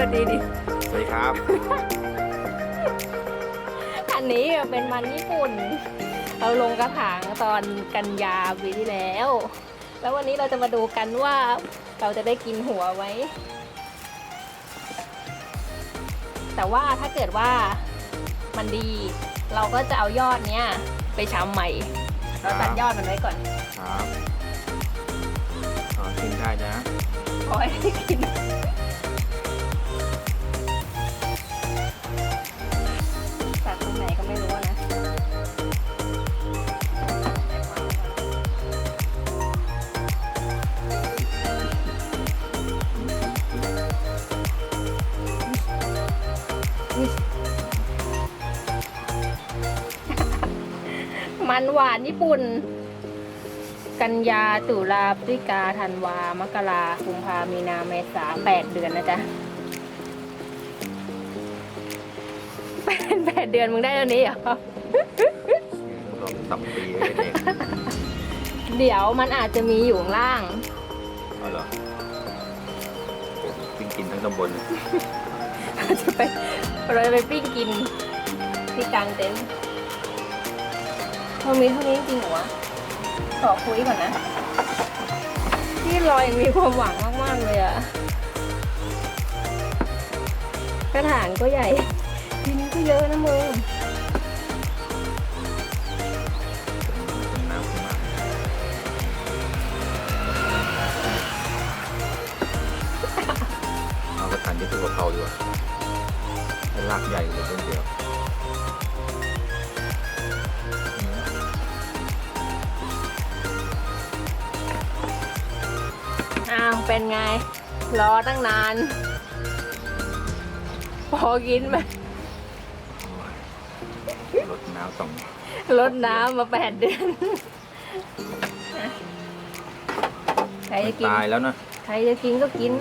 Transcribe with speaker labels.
Speaker 1: วัสดีดิ
Speaker 2: สวัสดีครับ
Speaker 1: อันนี้เป็นมันญี่ปุ่น เราลงกระถางตอนกันยาปีที่แล้ว แล้ววันนี้เราจะมาดูกันว่าเราจะได้กินหัวไหมแต่ว่าถ้าเกิดว่ามันดี เราก็จะเอายอดเนี้ยไปช้ำใหม่ เราตัดยอดมันไว้ก่อน
Speaker 2: ครับอ๋อกินได้นะ
Speaker 1: ขอให้ได้กิน มันหวานญี่ปุ่น กันยาตุลาพฤศจิกาธันวามกราคุมภามีนาเมษาแปดเดือนนะจ๊ะเป็นแปดเดือนมึงได้แล้วนี้เหรอ
Speaker 2: รวมสองปีเลยเอง
Speaker 1: เดี๋ยวมันอาจจะมีอยู่ข้างล่าง
Speaker 2: เอาเหรอกินกินทั้งตำบล เรา
Speaker 1: จะไปเราจะไปปิ้งกินที่กลางเต็นท์เท่านี้เท่านี้จริงเหรอวะขอคุยก่อนนะ ที่รอยังมีความหวังมาก ๆ เลยอะกระถางก็ใหญ่ ทีนี้ก็เยอะนะมึง
Speaker 2: กระถางที่ตัวกะเพราดีกว่าให้รากใหญ่กว่าต้นเดียว
Speaker 1: อ้าวเป็นไง รอตั้งนาน พอกินไหม
Speaker 2: รดน้ำสอง
Speaker 1: ลดน้ำมาแปดเดือน ใครจะกิน
Speaker 2: ตายแล้วนะ
Speaker 1: ใครจะกินก็กิน